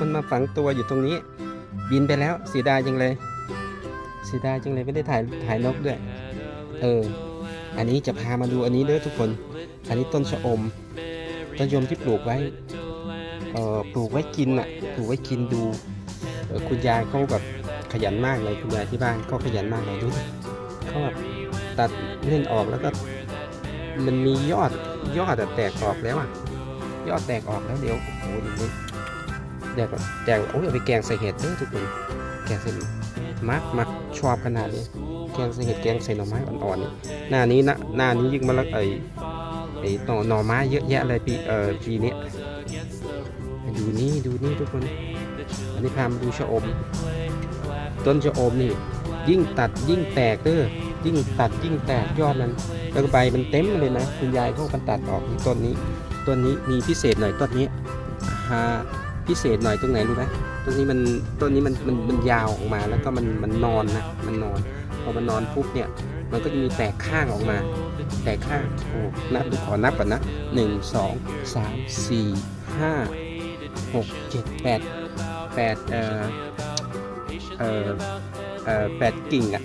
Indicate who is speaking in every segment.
Speaker 1: มันมาฝังตัวอยู่ตรงนี้ บินไปแล้วเสียดายจังเลยเสียดายจังเลยไม่ได้ถ่ายถ่ายนกด้วย เออ อันนี้จะพามาดูอันนี้เด้อทุกคน อันนี้ต้นชะอม ต้นยมที่ปลูกไว้ เออปลูกไว้กินอะ ปลูกไว้กินดูออคุณยายเขาแบบขยันมากเลยคุณยายที่บ้านก็ขยันมากเลยดูเขาแบบตัดเล่นออกแล้วก็ มันมียอดยอดอะแตกออกแล้วอะ ยอดแตกออกแล้วเดี๋ยวโอ้โหดู ดิแตกแตกโอ้ยเอาไปแกงใส่เห็ดเด้อทุกคนแกงใส่มักมักชอบขนาดนี้แกงใส่เห็ดแกงใส่หน่อไม้อ่อนๆนี่หน้านี้นะหน้านี้ยิ่งมาแล้วไอ้ไอ้หน่อหน่อไม้เยอะแยะเลยปีเอ่อปีนี้ดูนี่ดูนี่ทุกคน อันนี้พามาดูชะอม ต้นชะอมนี่ ยิ่งตัดยิ่งแตกเด้อยิ่งตัดยิ่งแตกยอดมันแล้วก็ใบมันเต็มเลยนะ คุณยายเขามันตัดออกที่ต้นนี้ ต้นนี้มีพิเศษหน่อยต้นนี้ฮา พิเศษหน่อยตรงไหนรู้ไหมต้นนี้มันต้นนี้มันมันมันยาวออกมาแล้วก็มันมันนอนนะมันนอนพอมันนอนปุ๊บเนี่ยมันก็จะมีแตกข้างออกมา แตกข้างโอ้นับดูขอนับก่อนนะหนึ่งสองสามสี่ห้าหกเจ็ดแปดแปดเอ่อเอ่อเอ่อแปดกิ่งอะ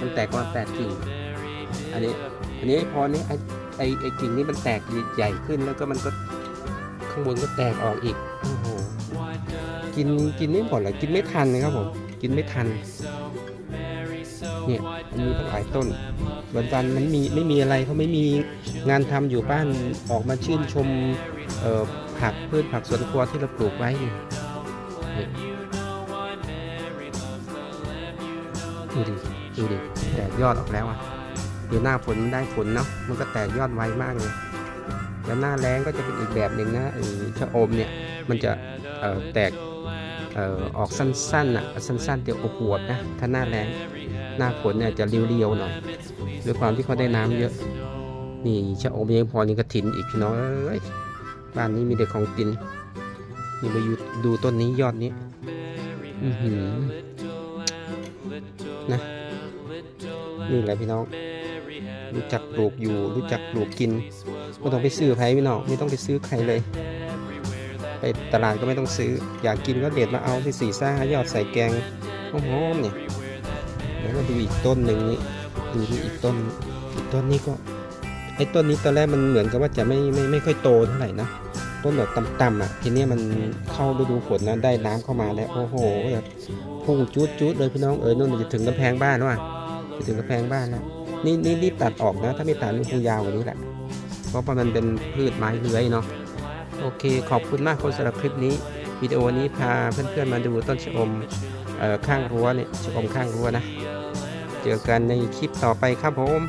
Speaker 1: มันแตกมาแปดกิ่ง อันนี้อันนี้พอนี้ไอไอไอกิ่งนี้มันแตกใหญ่ขึ้นแล้วก็มันก็างบนก็แตกออกอีกโอ้โหกินกินไม่หมดเลยกินไม่ทันนะครับผมกินไม่ทันเนี่ยมันมีตั้งหลายต้นวันวันๆมันมีไม่มีอะไรเขาไม่มีงานทำอยู่บ้านออกมาชื่นชมเอ่อผักพืชผักสวนครัวที่เราปลูกไว้นี่นี่ดูดิดูดิแตกยอดออกแล้วอะเดี๋ยวหน้าฝนได้ฝนเนาะมันก็แตกยอดไวมากเลย แล้วหน้าแล้งก็จะเป็นอีกแบบหนึ่งนะชะอมเนี่ยมันจะแตกออกสั้นๆอะสั้นๆเดี๋ยวอบอวบนะถ้าหน้าแล้งหน้าฝนเนี่ยจะเรียวๆหน่อยด้วยความที่เขาได้น้ำเยอะ นี่ชะอมยังพอนี่กระถินอีกพี่น้องเอ้ยบ้านนี้มีแต่ของกินนี่มาอยู่ดูต้นนี้ยอดนี้อือหือนะนี่แหละพี่น้อง รู้จักปลูกอยู่ รู้จักปลูกกินไม่ต้องไปซื้อใครพี่น้องไม่ต้องไปซื้อใครเลย ไปตลาดก็ไม่ต้องซื้อ อยากกินก็เด็ดมาเอาที่สีซ่ายอดใส่แกงหอมๆเนี่ยแล้วมาดูอีกต้นหนึ่งนี่ดูอีกต้นอีกต้นนี้ก็ไอ้ต้นนี้ตอนแรกมันเหมือนกับว่าจะไม่ไม่ไม่ค่อยโตเท่าไหร่นะต้นแบบต่ำๆอะทีนี้มันเข้าฤดูฝนนะได้น้ำเข้ามาแล้วโอ้โหแบบพุ่งจุดจุดๆเลยพี่น้องเอ๋ยนู่นจะถึงกำแพงบ้านว่ะจะถึงกำแพงบ้านแล้ว นี่นี่รีบตัดออกนะ ถ้าไม่ตัดนี่คงยาวกว่านี้แหละ เพราะว่ามันเป็นพืชไม้เลื้อยเนาะ โอเค ขอบคุณมากคนสำหรับคลิปนี้ วิดีโอนี้พาเพื่อนๆมาดูต้นชะอมข้างรั้วเนี่ยชะอมข้างรั้วนะ เจอกันในคลิปต่อไปครับผม